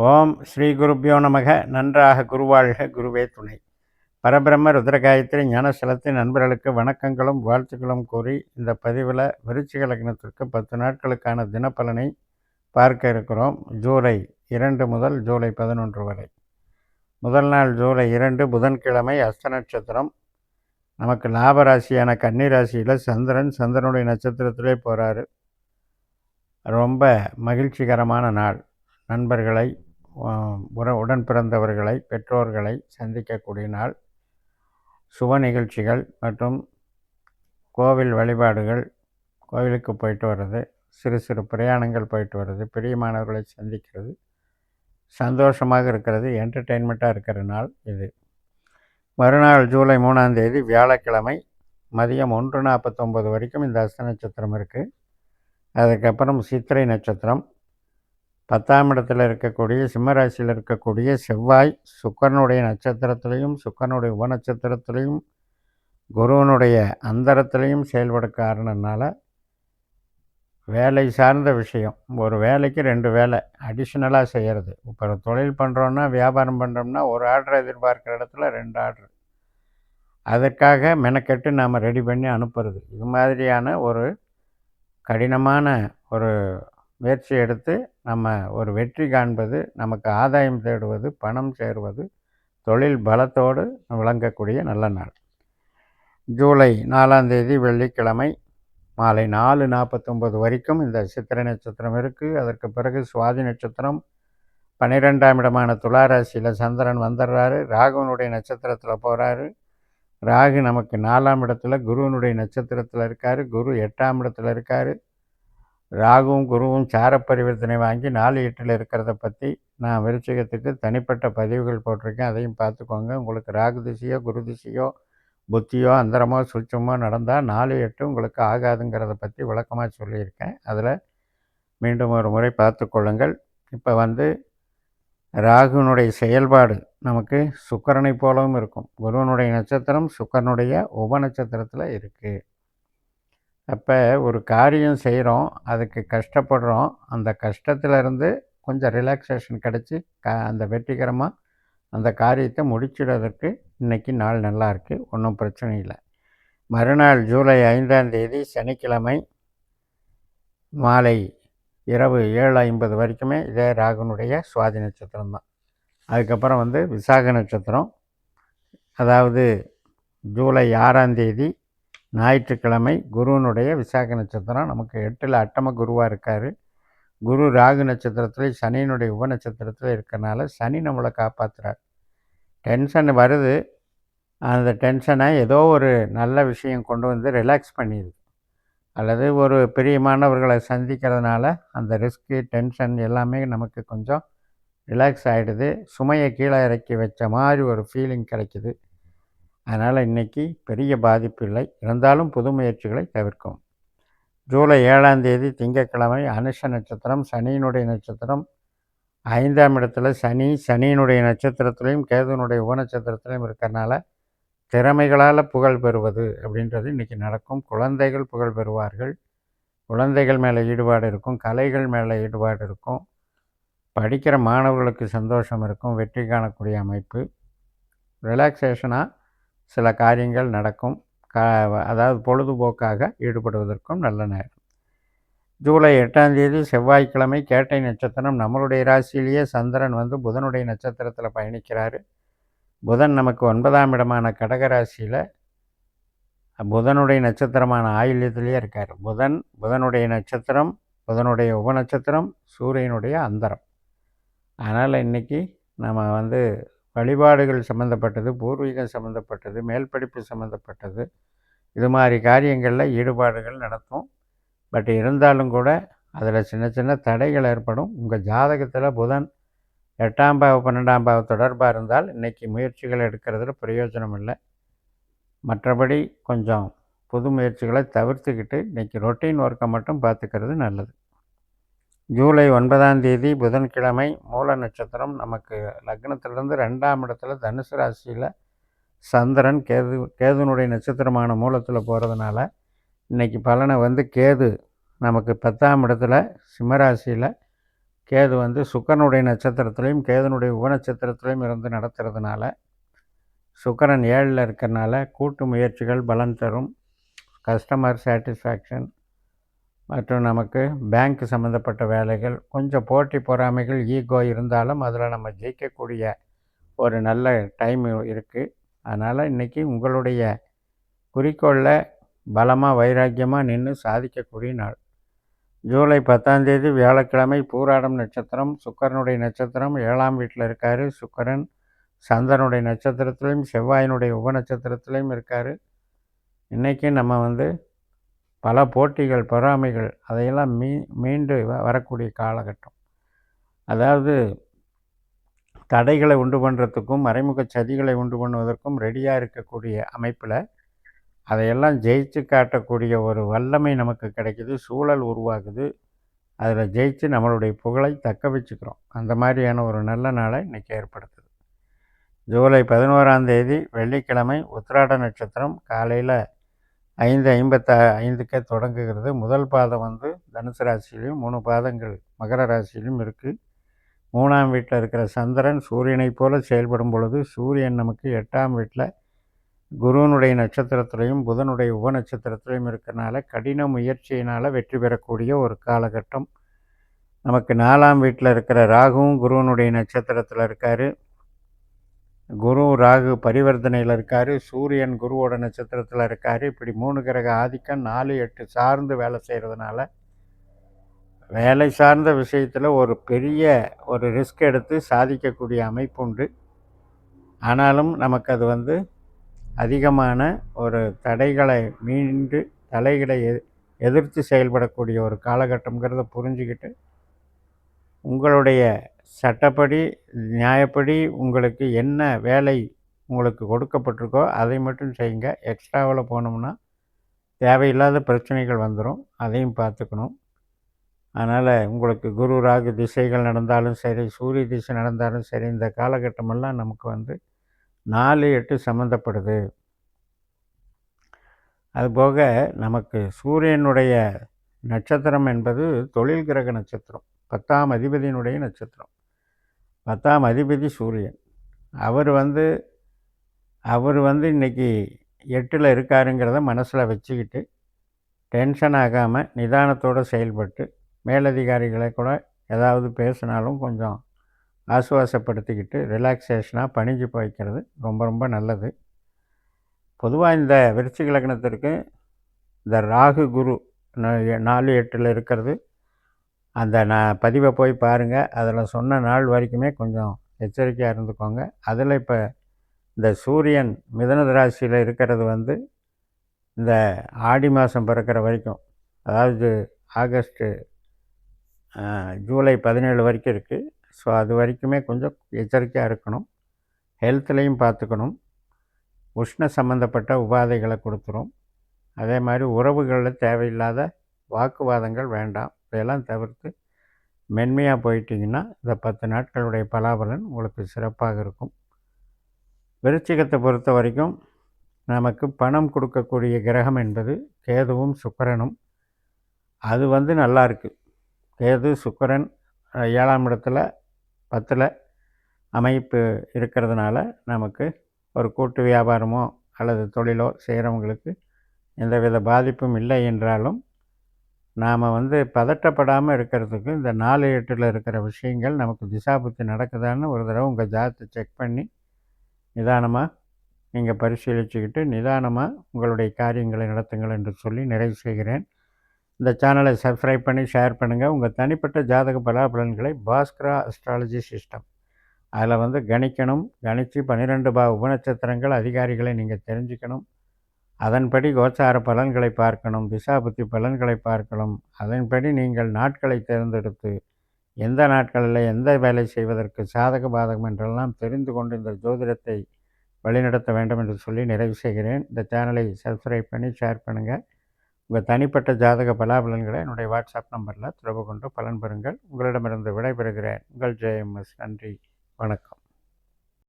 ஓம் ஸ்ரீ குருப்பியோ நமக. நன்றாக குருவாழ்க. குருவே துணை. பரபிரம்ம ருத்ரகாயத்ரி ஞானசலத்தின் நண்பர்களுக்கு வணக்கங்களும் வாழ்த்துக்களும் கூறி இந்த பதிவில் விருச்சிக லக்னத்திற்கு பத்து நாட்களுக்கான தினப்பலனை பார்க்க இருக்கிறோம். ஜூலை இரண்டு முதல் ஜூலை பதினொன்று வரை. முதல் நாள் ஜூலை இரண்டு புதன்கிழமை அஸ்த நட்சத்திரம். நமக்கு லாபராசியான கன்னிராசியில் சந்திரன் சந்திரனுடைய நட்சத்திரத்திலே போகிறாரு ரொம்ப மகிழ்ச்சிகரமான நாள். நண்பர்களை உற உடன் பிறந்தவர்களை பெற்றோர்களை சந்திக்கக்கூடிய நாள். சுப நிகழ்ச்சிகள் மற்றும் கோவில் வழிபாடுகள் கோவிலுக்கு போயிட்டு வர்றது சிறு சிறு பிரயாணங்கள் போயிட்டு வர்றது பிரியமானவர்களை சந்திக்கிறது சந்தோஷமாக இருக்கிறது என்டர்டெயின்மெண்ட்டாக இருக்கிற நாள் இது. மறுநாள் ஜூலை மூணாம் தேதி வியாழக்கிழமை மதியம் ஒன்று நாற்பத்தொம்பது வரைக்கும் இந்த அஸ்த நட்சத்திரம் இருக்குது அதுக்கப்புறம் சித்திரை நட்சத்திரம் பத்தாம் இடத்தில் இருக்கக்கூடிய சிம்மராசியில் இருக்கக்கூடிய செவ்வாய் சுக்கரனுடைய நட்சத்திரத்திலையும் சுக்கரனுடைய உபநட்சத்திரத்திலையும் குருவனுடைய அந்தரத்திலையும் செயல்பட காரணனால வேலை சார்ந்த விஷயம். ஒரு வேலைக்கு ரெண்டு வேலை அடிஷ்னலாக செய்கிறது இப்போ ஒரு தொழில் பண்ணுறோன்னா வியாபாரம் பண்ணுறோம்னா ஒரு ஆர்டர் எதிர்பார்க்குற இடத்துல ரெண்டு ஆர்டர் அதற்காக மெனக்கெட்டு நாம் ரெடி பண்ணி அனுப்புறது. இது மாதிரியான ஒரு கடினமான ஒரு முயற்சி எடுத்து நம்ம ஒரு வெற்றி காண்பது நமக்கு ஆதாயம் தேடுவது பணம் சேருவது தொழில் பலத்தோடு விளங்கக்கூடிய நல்ல நாள். ஜூலை நாலாம் தேதி வெள்ளிக்கிழமை மாலை நாலு நாற்பத்தொம்பது வரைக்கும் இந்த சித்திரை நட்சத்திரம் இருக்குது அதற்கு பிறகு சுவாதி நட்சத்திரம் பன்னிரெண்டாம் இடமான துளாராசியில் சந்திரன் வந்துடுறாரு ராகுவனுடைய நட்சத்திரத்தில் போகிறாரு ராகு நமக்கு நாலாம் இடத்துல குருவனுடைய நட்சத்திரத்தில் இருக்கார். குரு எட்டாம் இடத்துல இருக்கார். ராகுவும் குருவும் சார பரிவர்த்தனை வாங்கி நாலு எட்டில் இருக்கிறத பற்றி நான் விருச்சிகத்துக்கு தனிப்பட்ட பதிவுகள் போட்டிருக்கேன். அதையும் பார்த்துக்கோங்க. உங்களுக்கு ராகு திசையோ குரு திசையோ புத்தியோ அந்தரமோ சுச்சமோ நடந்தால் நாலு எட்டு உங்களுக்கு ஆகாதுங்கிறத பற்றி விளக்கமாக சொல்லியிருக்கேன். அதில் மீண்டும் ஒரு முறை பார்த்து கொள்ளுங்கள். இப்போ வந்து ராகுனுடைய செயல்பாடு நமக்கு சுக்கரனை போலவும் இருக்கும். குருவனுடைய நட்சத்திரம் சுக்கரனுடைய உப நட்சத்திரத்தில் இருக்குது அப்போ ஒரு காரியம் செய்கிறோம் அதுக்கு கஷ்டப்படுறோம் அந்த கஷ்டத்துலேருந்து கொஞ்சம் ரிலாக்ஸேஷன் கிடச்சி க அந்த வெற்றிகரமாக அந்த காரியத்தை முடிச்சிடுறதுக்கு இன்றைக்கி நாள் நல்லா இருக்குது ஒன்றும் பிரச்சனை இல்லை. மறுநாள் ஜூலை ஐந்தாம் தேதி சனிக்கிழமை மாலை இரவு ஏழு ஐம்பது வரைக்குமே இதே ராகுனுடைய சுவாதி நட்சத்திரம் தான். அதுக்கப்புறம் வந்து விசாக நட்சத்திரம். அதாவது ஜூலை ஆறாம் தேதி ஞாயிற்றுக்கிழமை குருவனுடைய விசாக நட்சத்திரம். நமக்கு எட்டில் அட்டம குருவாக இருக்கார். குரு ராகு நட்சத்திரத்துலேயும் சனியினுடைய உப நட்சத்திரத்தில் இருக்கிறனால சனி நம்மளை காப்பாற்றுறார் டென்ஷன் வருது. அந்த டென்ஷனை ஏதோ ஒரு நல்ல விஷயம் கொண்டு வந்து ரிலாக்ஸ் பண்ணிடுது அல்லது ஒரு பிரியமானவர்களை சந்திக்கிறதுனால அந்த ரிஸ்க்கு டென்ஷன் எல்லாமே நமக்கு கொஞ்சம் ரிலாக்ஸ் ஆகிடுது சுமையை கீழே இறக்கி வச்ச மாதிரி ஒரு ஃபீலிங் கிடைக்கிது. அதனால் இன்றைக்கி பெரிய பாதிப்பு இல்லை. இருந்தாலும் புது முயற்சிகளை தவிர்க்கும். ஜூலை ஏழாம் தேதி திங்கட்கிழமை அனுஷ நட்சத்திரம் சனியினுடைய நட்சத்திரம். ஐந்தாம் இடத்துல சனி சனியினுடைய நட்சத்திரத்துலேயும் கேதுனுடைய உபநட்சத்திரத்துலேயும் இருக்கிறனால திறமைகளால் புகழ் பெறுவது அப்படின்றது இன்றைக்கி நடக்கும். குழந்தைகள் புகழ் பெறுவார்கள். குழந்தைகள் மேலே ஈடுபாடு இருக்கும். கலைகள் மேலே ஈடுபாடு இருக்கும். படிக்கிற மாணவர்களுக்கு சந்தோஷம் இருக்கும். வெற்றி காணக்கூடிய அமைப்பு. ரிலாக்ஸேஷனாக சில காரியங்கள் நடக்கும். கா அதாவது பொழுதுபோக்காக ஈடுபடுவதற்கும் நல்ல நேரம். ஜூலை எட்டாம் தேதி செவ்வாய்க்கிழமை கேட்டை நட்சத்திரம் நம்மளுடைய ராசியிலேயே சந்திரன் வந்து புதனுடைய நட்சத்திரத்தில் பயணிக்கிறார். புதன் நமக்கு ஒன்பதாம் இடமான கடகராசியில் புதனுடைய நட்சத்திரமான ஆயுள்யத்திலேயே இருக்கார். புதன் புதனுடைய நட்சத்திரம் புதனுடைய உபநட்சத்திரம் சூரியனுடைய அந்தரம். அதனால் இன்றைக்கி நம்ம வந்து வழிபாடுகள் சம்மந்தப்பட்டது பூர்வீகம் சம்மந்தப்பட்டது மேல் படிப்பு சம்மந்தப்பட்டது இது மாதிரி காரியங்களில் ஈடுபாடுகள் நடத்தும். பட் இருந்தாலும் கூட அதில் சின்ன சின்ன தடைகள் ஏற்படும். உங்கள் ஜாதகத்தில் புதன் எட்டாம் பாவ பன்னெண்டாம் பாவ தொடர்பாக இருந்தால் இன்றைக்கி முயற்சிகள் எடுக்கிறதுல பிரயோஜனம் இல்லை. மற்றபடி கொஞ்சம் புது முயற்சிகளை தவிர்த்துக்கிட்டு இன்றைக்கி ரொட்டீன் ஒர்க்கை மட்டும் பார்த்துக்கிறது நல்லது. ஜூலை ஒன்பதாம் தேதி புதன்கிழமை மூல நட்சத்திரம். நமக்கு லக்னத்திலிருந்து ரெண்டாம் இடத்துல தனுசு ராசியில் சந்திரன் கேது கேதுனுடைய நட்சத்திரமான மூலத்தில் போகிறதுனால இன்றைக்கி பலனை வந்து கேது நமக்கு பத்தாம் இடத்துல சிம்மராசியில் கேது வந்து சுக்கரனுடைய நட்சத்திரத்துலேயும் கேதுனுடைய உபநட்சத்திரத்துலேயும் இருந்து நடத்துறதுனால சுக்கரன் ஏழில் இருக்கிறனால கூட்டு முயற்சிகள் பலன் தரும். கஸ்டமர் சாட்டிஸ்ஃபேக்ஷன் மற்றும் நமக்கு பேங்க் சம்மந்தப்பட்ட வேலைகள் கொஞ்சம் போட்டி பொறாமைகள் ஈகோ இருந்தாலும் அதில் நம்ம ஜெயிக்கக்கூடிய ஒரு நல்ல டைம் இருக்குது அதனால் இன்றைக்கி உங்களுடைய குறிக்கோளில் பலமாக வைராக்கியமாக நின்று சாதிக்கக்கூடிய நாள். ஜூலை பத்தாந்தேதி வியாழக்கிழமை பூராடம் நட்சத்திரம் சுக்கரனுடைய நட்சத்திரம் ஏழாம் வீட்டில் இருக்கார் சுக்கரன். சந்தனுடைய நட்சத்திரத்துலேயும் செவ்வாயினுடைய உப நட்சத்திரத்துலேயும் இருக்கார். இன்றைக்கி நம்ம வந்து பல போட்டிகள் பொறாமைகள் அதையெல்லாம் மீ மீண்டு வரக்கூடிய காலகட்டம். அதாவது தடைகளை உண்டு பண்ணுறதுக்கும் மறைமுக சதிகளை உண்டு பண்ணுவதற்கும் ரெடியாக இருக்கக்கூடிய அமைப்பில் அதையெல்லாம் ஜெயிச்சு காட்டக்கூடிய ஒரு வல்லமை நமக்கு கிடைக்கிது சூழல் உருவாகுது. அதில் ஜெயிச்சு நம்மளுடைய புகழை தக்க வச்சுக்கிறோம். அந்த மாதிரியான ஒரு நல்ல நாளை இன்றைக்கி ஏற்படுத்துது. ஜூலை பதினோராம் தேதி வெள்ளிக்கிழமை உத்திராட நட்சத்திரம் காலையில் ஐந்து ஐம்பத்தா ஐந்துக்கே தொடங்குகிறது. முதல் பாதம் வந்து தனுசு ராசிலையும் மூணு பாதங்கள் மகர ராசியிலும் இருக்குது மூணாம் வீட்டில் இருக்கிற சந்திரன் சூரியனைப் போல செயல்படும் பொழுது சூரியன் நமக்கு எட்டாம் வீட்டில் குருவனுடைய நட்சத்திரத்திலையும் புதனுடைய உப நட்சத்திரத்திலையும் இருக்கிறனால கடின முயற்சியினால் வெற்றி பெறக்கூடிய ஒரு காலகட்டம். நமக்கு நாலாம் வீட்டில் இருக்கிற ராகுவும் குருவனுடைய நட்சத்திரத்தில் இருக்கார். குரு ராகு பரிவர்த்தனையில் இருக்கார் சூரியன் குருவோட நட்சத்திரத்தில் இருக்கார். இப்படி மூணு கிரக ஆதிக்கம் நாலு எட்டு சார்ந்து வேலை செய்கிறதுனால வேலை சார்ந்த விஷயத்தில் ஒரு பெரிய ஒரு ரிஸ்க் எடுத்து சாதிக்கக்கூடிய அமைப்பு உண்டு. ஆனாலும் நமக்கு அது வந்து அதிகமான ஒரு தடைகளை மீண்டு தலைகளை எதிர்த்து செயல்படக்கூடிய ஒரு காலகட்டங்கிறத புரிஞ்சுக்கிட்டு உங்களுடைய சட்டப்படி நியாயப்படி உங்களுக்கு என்ன வேலை உங்களுக்கு கொடுக்கப்பட்டிருக்கோ அதை மட்டும் செய்யுங்க. எக்ஸ்ட்ராவில் போனோம்னா தேவையில்லாத பிரச்சனைகள் வந்துடும் அதையும் பார்த்துக்கணும். அதனால் உங்களுக்கு குரு ராகு திசைகள் நடந்தாலும் சரி சூரிய திசை நடந்தாலும் சரி இந்த காலகட்டமெல்லாம் நமக்கு வந்து நாலு எட்டு சம்மந்தப்படுது. அதுபோக நமக்கு சூரியனுடைய நட்சத்திரம் என்பது தொழில் கிரக நட்சத்திரம். பத்தாம் அதிபதியினுடைய நட்சத்திரம். பத்தாம் அதிபதி சூரியன். அவர் வந்து அவர் வந்து இன்றைக்கி எட்டில் இருக்காருங்கிறத மனசில் வச்சுக்கிட்டு டென்ஷன் ஆகாமல் நிதானத்தோடு செயல்பட்டு மேலதிகாரிகளை கூட ஏதாவது பேசினாலும் கொஞ்சம் ஆசுவாசப்படுத்திக்கிட்டு ரிலாக்ஸேஷனாக பணிஞ்சு போய்க்கிறது ரொம்ப ரொம்ப நல்லது. பொதுவாக இந்த விருச்சிக லக்னத்திற்கு இந்த ராகு குரு நாலு எட்டில் இருக்கிறது அந்த நான் பதிவை போய் பாருங்கள் அதில் சொன்ன நாள் வரைக்குமே கொஞ்சம் எச்சரிக்கையாக இருந்துக்கோங்க. அதில் இப்போ இந்த சூரியன் மிதனது ராசியில் இருக்கிறது வந்து இந்த ஆடி மாதம் பிறக்கிற வரைக்கும் அதாவது ஆகஸ்ட்டு ஜூலை பதினேழு வரைக்கும் இருக்குது ஸோ அது வரைக்குமே கொஞ்சம் எச்சரிக்கையாக இருக்கணும். ஹெல்த்லேயும் பார்த்துக்கணும். உஷ்ண சம்மந்தப்பட்ட உபாதைகளை கொடுத்துரும். அதே மாதிரி உறவுகளில் தேவையில்லாத வாக்குவாதங்கள் வேண்டாம். இதையெல்லாம் தவிர்த்து மென்மையாக போயிட்டிங்கன்னா இந்த பத்து நாட்களுடைய பலாபலன் உங்களுக்கு சிறப்பாக இருக்கும். விருச்சிகத்தை பொறுத்த வரைக்கும் நமக்கு பணம் கொடுக்கக்கூடிய கிரகம் என்பது கேதுவும் சுக்கரனும். அது வந்து நல்லா இருக்குது கேது சுக்கரன் ஏழாம் இடத்துல பத்தில் அமைப்பு இருக்கிறதுனால நமக்கு ஒரு கூட்டு வியாபாரமோ அல்லது தொழிலோ செய்கிறவங்களுக்கு எந்தவித பாதிப்பும் இல்லை என்றாலும் நாம் வந்து பதட்டப்படாமல் இருக்கிறதுக்கு இந்த நாலு எட்டில் இருக்கிற விஷயங்கள் நமக்கு திசாபுத்தி நடக்குதான்னு ஒரு தடவை உங்கள் ஜாதத்தை செக் பண்ணி நிதானமாக நீங்கள் பரிசீலிச்சுக்கிட்டு நிதானமாக உங்களுடைய காரியங்களை நடத்துங்கள் என்று சொல்லி நிறைவு செய்கிறேன். இந்த சேனலை சப்ஸ்கிரைப் பண்ணி ஷேர் பண்ணுங்கள் உங்கள் தனிப்பட்ட ஜாதக பலாபலன்களை பாஸ்கரா அஸ்ட்ராலஜி சிஸ்டம் அதில் வந்து கணிக்கணும் கணித்து பன்னிரெண்டு பா உபநட்சத்திரங்கள் அதிகாரிகளை நீங்கள் தெரிஞ்சுக்கணும். அதன்படி கோச்சார பலன்களை பார்க்கணும் திசாபுத்தி பலன்களை பார்க்கணும். அதன்படி நீங்கள் நாட்களை தேர்ந்தெடுத்து எந்த நாட்களில் எந்த வேலை செய்வதற்கு சாதக பாதகம் என்றெல்லாம் தெரிந்து கொண்டு இந்த ஜோதிடத்தை வழிநடத்த வேண்டும் என்று சொல்லி நிறைவு செய்கிறேன். இந்த சேனலை சப்ஸ்கிரைப் பண்ணி ஷேர் பண்ணுங்கள் உங்கள் தனிப்பட்ட ஜாதக பலாபலன்களை என்னுடைய வாட்ஸ்அப் நம்பரில் தொடர்பு கொண்டு பலன் பெறுங்கள். உங்களிடமிருந்து விடைபெறுகிறேன். உங்கள் ஜெயம்எஸ். நன்றி. வணக்கம்.